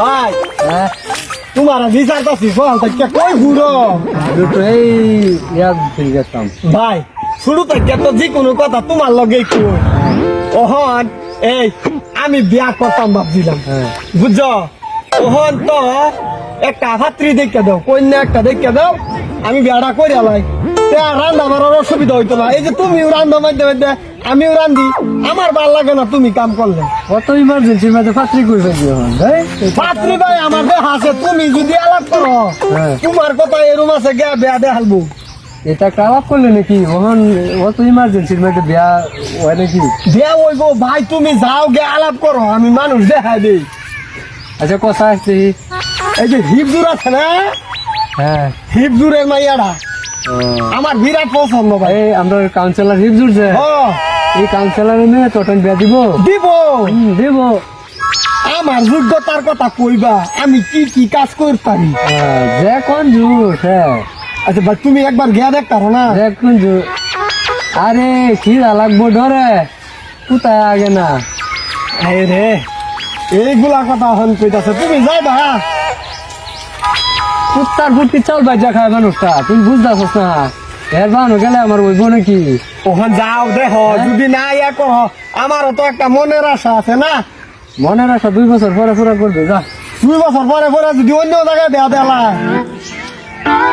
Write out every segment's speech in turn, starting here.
ভাই হ্যাঁ? তোমার বিচার করছি বল তাকে কই ঘুরো দুটো এই ইয়াদ ফিরে গেতাম ভাই শুরু থেকে তো যে কোনো কথা তোমার লগে কই। ওহন এই আমি বিয়া করতাম ভাবছিলাম। হ্যাঁ। বুঝছ? ওহন তো একটা ভাত্রী দেখে দাও কন্যা একটা দেখে দাও আমি বিয়াটা করে আলাই রান্না অসুবিধা হইতো না। এই যে তুমিও রান্ধো আমিও রান্ধি। আমার ভালো লাগে না তুমি কাম করলে। কত ইমার্জেন্সির মধ্যে পাত্রী করে ফেলছি এখন হ্যাঁ? পাত্রী ভাই আমার দেহ আছে তুমি যদি আলাপ করো হ্যাঁ। তোমার কথা এরম আছে গে বেয়া দেখালবো এটা খারাপ করলে নাকি? ওখান অত ইমার্জেন্সির মধ্যে বিয়া হয় নাকি? বিয়া হইব ভাই তুমি যাও গে আলাপ করো আমি মানুষ দেখাই দিই। আচ্ছা কথা আসছে এই যে হিপজুর আছে না? হ্যাঁ। হিপজুরের মাইয়াটা ও, আমার বিরাট পছন্দ ভাই। এই আমরা কাউন্সিলর জুড়ছে ও। এই কাউন্সিলরের মেয়ে তোটন বিয়া দিব। দিব। দিব। আমার যোগ্যতার কথা কইবা আমি কি কি কাজ করতাম হ্যাঁ, যে কোন জুট হ্যাঁ আচ্ছা ভাই তুমি একবার গিয়া দেখতে পারো না? যে কোন জুট আরে খিদা লাগবো ডরে কোথায় আগে না? রে এইগুলা কথা হন কইতাছে। তুমি যাইবা কুত্তার ফুটকি চাল বাজা খায় মানুষটা তুমি বুঝতে না। এর বানো গেলে আমার ওইব নাকি? ওখান যাও দেহ যদি না ইয়া কর। আমারও তো একটা মনের আশা আছে না? মনে রাখা দুই বছর পরে পুরা করবে যা। দুই বছর পরে পরে যদি অন্য জায়গায় দেয়া দেলা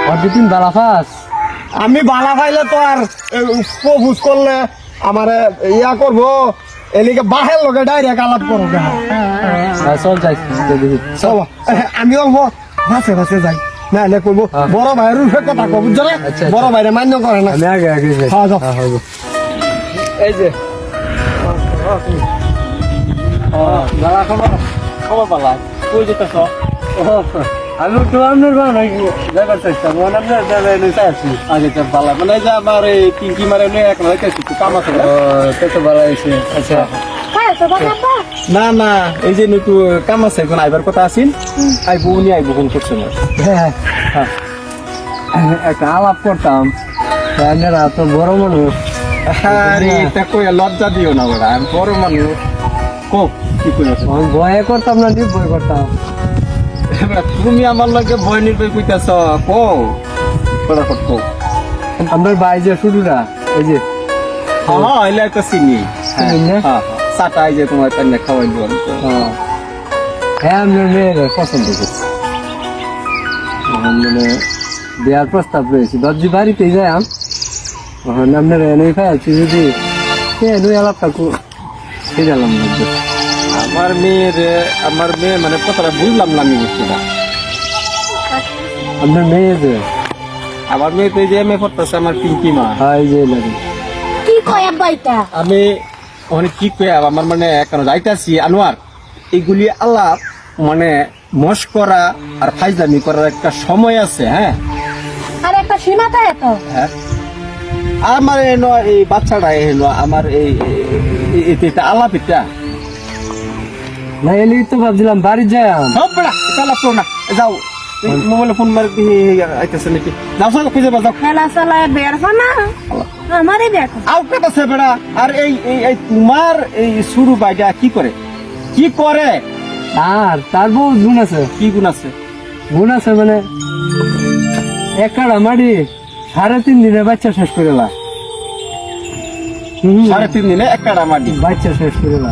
আর দুই তিন বেলা ফাস। আমি বালা পাইলে তো আর প্রভুজ করলে আমার ইয়া করব এলিকে বাহের লোকে ডাইরেক্ট আলাপ করো গা চল যাই আমি অল্প ভাসে ভাসে যাই। না করব হ্যাঁ। বড় ভাইয়ের রূপে কথা কব বুঝছ না? আচ্ছা, বড় ভাইরে মান্য করে না। আমি আগে আগে যাই। হ্যাঁ, যাও। হ্যাঁ, হইব। এই যে। দাদা খবর? খবর পালা। কই যেতেছ? আমি একটু আপনার বানাই যাবার চেষ্টা মনে আপনার যাবে নিতে আসছি আগে তো ভালো মানে যে আমার এই পিঙ্কি মারে নিয়ে এক কাম আছে তো আচ্ছা। না না এই যে একটু কাম আছে এখন আইবার কথা আছিন আইব উনি আইব কোন করছে না হ্যাঁ। হ্যাঁ। একটা আলাপ করতাম। আপনারা তো বড় মানুষ। আরে এটা কই লজ্জা দিও না বড়া আমি বড় মানুষ। কো কি কইছ আমি করতাম না নির্ভয় করতাম। তুমি আমার লগে ভয় নির্ভয় কইতাছ কো বড় কত কো ভাই যে শুরুরা এই যে হ্যাঁ এলে তো চিনি। হ্যাঁ চিনি হ্যাঁ। সাটাই যে তোমার কান্না খাওয়াই দিলাম হ্যাঁ। হ্যাঁ আপনার মেয়ের পছন্দ করছি মানে বিয়ার প্রস্তাব রয়েছে। দরজি বাড়িতেই যাই আম। এখন আপনার এনেই ফেলছি যদি। সে দুই আলাপটা সে গেলাম আমার মেয়ের আমার মেয়ে মানে কথাটা বুঝলাম না আমি বুঝছি না। আপনার মেয়ে যে? আমার মেয়ে তো এই যে এম এ পড়তেছে আমার পিঙ্কি মা। হয় যে লাগে কি কয় আব্বা এটা? আমি ওখানে কি কই আমার মানে কেন যাইতাছি আনোয়ার? এইগুলি আলাপ মানে মস্করা আর ফাইজলামি করার একটা সময় আছে হ্যাঁ? আর একটা সীমা থাকে তো। হ্যাঁ? আমার এন এই বাচ্চাটা এন আমার এই এটা আলাপ এটা। না এলি তো ভাবছিলাম বাড়ি যাই সব বেড়া এটা আলাপ না। যাও। মোবাইলে ফোন মারি আইতেছে নাকি। যাও সব খুঁজে পাও যাও। খেলা চালায় বের না। আমারই বের আউ কাটাছে বেড়া? আর এই এই এই তোমার এই শুরু বাইটা কি করে? কি করে? আর তার বউ গুণ আছে। কি গুণ আছে? গুণ আছে মানে একটা মাড়ি সাড়ে তিন দিনে বাচ্চা শেষ করে লা। হুম, সাড়ে তিন দিনে একটা মাটি বাচ্চা শেষ করে লা।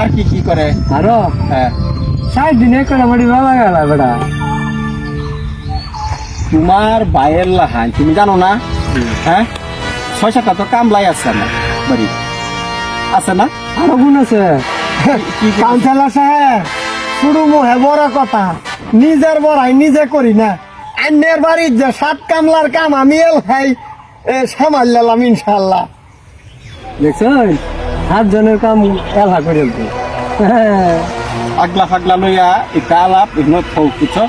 আর কি কি করে? আরও হ্যাঁ। ষাট দিনে একটা মাড়ি বাবা গেল বেটা তোমার বায়ের লাহান তুমি জানো না? হ্যাঁ? ছয় সাতটা তো কামলাই আছে আমার বাড়ি। আছে না? আরও গুণ আছে কি গুণ? কাউন্সিলর সাহেব শুরু মুহে বড় কথা। নিজের বড়াই নিজে করি না। অন্যের বাড়ির যে সাত কামলার কাম আমি এল খাই সামাল্লাম ইনশাল্লাহ দেখছেন? সাত জনের কাম এলা করে। হ্যাঁ আগলা ফাগলা লইয়া এটা আলাপ এগুলো কিছু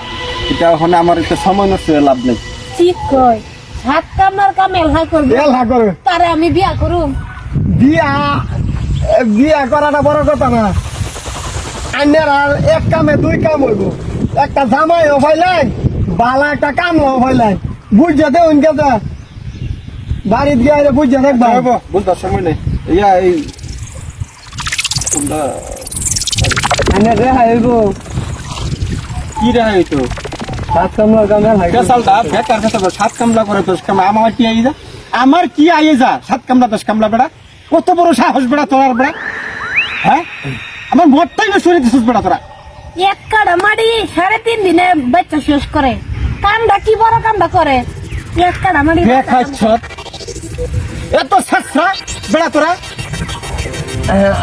এটা ওখানে আমার এটা সময় নষ্ট হয়ে লাভ নেই। ঠিক কয়। হাত কামনার কাম এলহাই করবে। এলহা করে তারে আমি বিয়া করুম বিয়া বিয়া করাটা বড় কথা না। অন্যের আর এক কামে দুই কাম হইব। একটা জামাই হইলাই বালা একটা কাম হইলাই বুঝছে দে উনকে দে বাড়িতে গিয়ে বুঝছে দেখবা বুঝতে সময় নেই ইয়া এই আইনা রে হাইব। কি রে হইতো? আমার কি আইয়ে যা সাত কামলা দশ কামলা। বেড়া? কত বড় সাহস বেড়া তোরার বেড়া? হ্যাঁ? আমার মরটাই না সরে দিছিস বেড়া তোরা। এক কাড়া মারি সাড়ে তিন দিনে বাচ্চা শেষ করে। কামটা কি বড় কামটা করে? এক কাড়া মারি দেখাচ্ছ এত সাতরা বেড়া তোরা?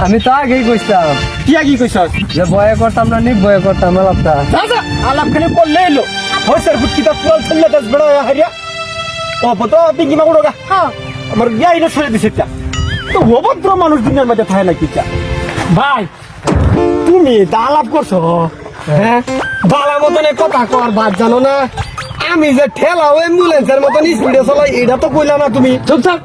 আমি তো আগেই কইতাম কি আগি কইছস? যে বয়ে করতাম না নি বয়ে করতাম আলাপটা। দাদা আলাপ খানে করলে এলো হইসার ফুটকি তো কুয়াল চললে দশ বেড়া হারিয়া। ও বতো পিঙ্কি মাগুড়ো গা হ্যাঁ। আমার বিয়াই না সরে দিছে তা তো অভদ্র মানুষ দিনের মধ্যে থাকে না কি চা ভাই তুমি দালাপ করছ? হ্যাঁ? বালা মতনে কথা কর বাদ জানো না? আমি যে ঠেলা অ্যাম্বুলেন্সের মতন স্পিডে চলাই এটা তো কইলা না তুমি। চুপ থাক।